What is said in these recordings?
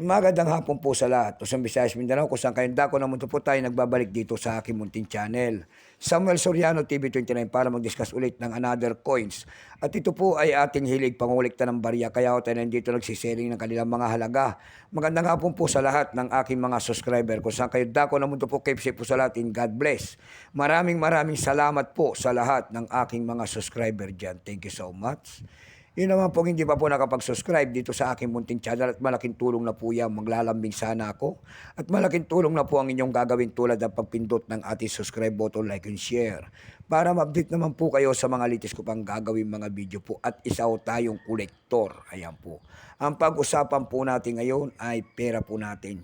Magandang hapon po sa lahat. Luzon, Visayas, Mindanao, kung saan kayong dako ng mundo po tayo nagbabalik dito sa aking munting channel. Samuel Soriano, TV29, para mag-discuss ulit ng another coins. At ito po ay ating hilig pangulikta ng barya, kaya tayo nandito nagsisharing ng kanilang mga halaga. Magandang hapon po sa lahat ng aking mga subscriber. Kung saan kayo dako ng mundo po, keep safe po sa lahat in God bless. Maraming maraming salamat po sa lahat ng aking mga subscriber dyan. Thank you so much. Yun naman po hindi pa po nakapag-subscribe dito sa aking munting channel at malaking tulong na po yan. Maglalambing sana ako. At malaking tulong na po ang inyong gagawin tulad ng pagpindot ng ating subscribe button, like and share. Para ma-update naman po kayo sa mga litis ko pang gagawin mga video po at isaw tayong kolektor. Ayan po. Ang pag-usapan po natin ngayon ay pera po natin.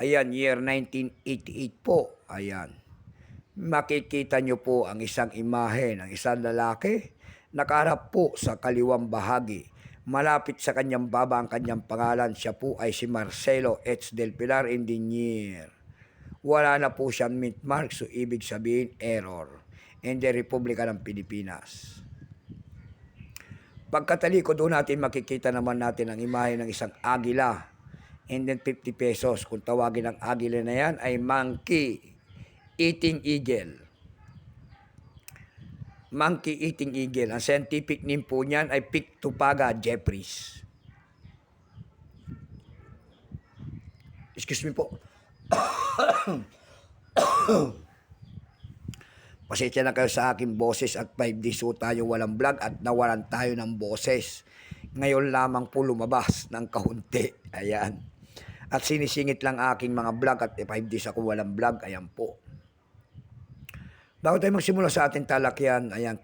Ayan, year 1988 po. Ayan makikita nyo po ang isang imahe ng isang lalaki nakaharap po sa kaliwang bahagi. Malapit sa kanyang baba ang kanyang pangalan. Siya po ay si Marcelo H. Del Pilar Engineer. Wala na po siyang mint mark, so ibig sabihin error. In the Republika ng Pilipinas. Pagkataliko doon natin makikita naman natin ang imahe ng isang agila. And then 50 pesos. Kung tawagin ang agila na yan ay monkey eating eagle. Monkey eating eagle. Ang scientific name po niyan ay Pictupaga jeffries. Excuse me po. Pasensya na kayo sa aking boses at 5 days po tayo walang vlog at nawalan tayo ng boses. Ngayon lamang po lumabas ng kahunti. Ayan. At sinisingit lang aking mga vlog at 5 days ako walang vlog. Ayan po. Bago tayo magsimula sa ating talakyan, ayan,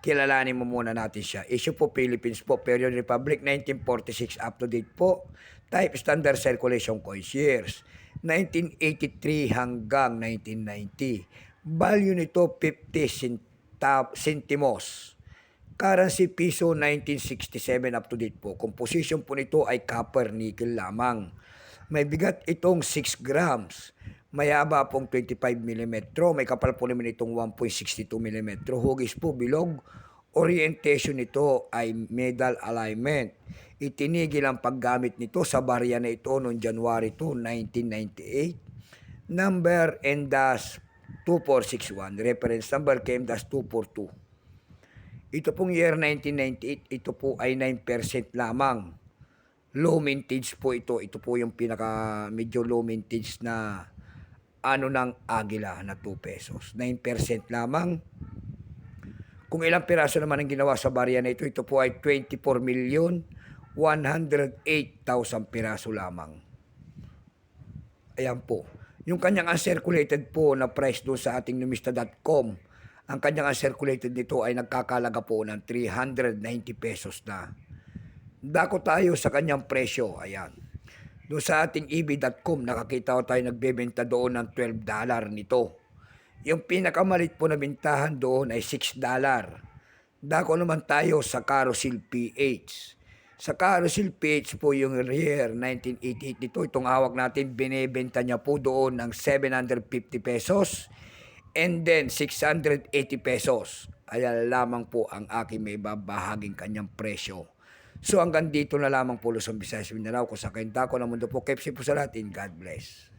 kilalanin mo muna natin siya. Issue po Philippines po, Period Republic, 1946 up to date po. Type Standard Circulation Coins Years, 1983 hanggang 1990. Value nito 50 centap- centimos. Currency piso 1967 up to date po. Composition po nito ay copper nickel lamang. May bigat itong 6 grams. May haba pong 25 mm. May kapal po naman itong 1.62 mm. Hugis po bilog. Orientation nito ay medal alignment. Itinigil ang paggamit nito sa barya na ito noong January 2, 1998. Number NDAS 2461. Reference number KMDAS 242. Ito pong year 1998, ito po ay 9% lamang. Low mintage po ito. Ito po yung pinaka medyo low mintage na ano ng agila na 2 pesos. 9% lamang. Kung ilang piraso naman ang ginawa sa barya na ito, ito po ay 24 million 108,000 piraso lamang. Ayan po. Yung kanyang uncirculated po na price doon sa ating numista.com, ang kanyang uncirculated nito ay nagkakalaga po ng 390 pesos na. Dako tayo sa kanyang presyo. Ayan. Doon sa ating eb.com, nakakita ko tayo nagbebenta doon ng 12 dollar nito. Yung pinakamalit po na bintahan doon ay 6 dollar. Dako naman tayo sa Carousel PH. Sa Carousel PH po yung year 1988 nito, itong hawak natin, binebenta niya po doon ng 750 pesos and then 680 pesos. Ayan lamang po ang aking may babahaging kanyang presyo. So hanggang dito na lamang po Luzon, Visayas, Mindanao. Kung sa kayo dako ng mundo po, safe po sa lahat. In God bless.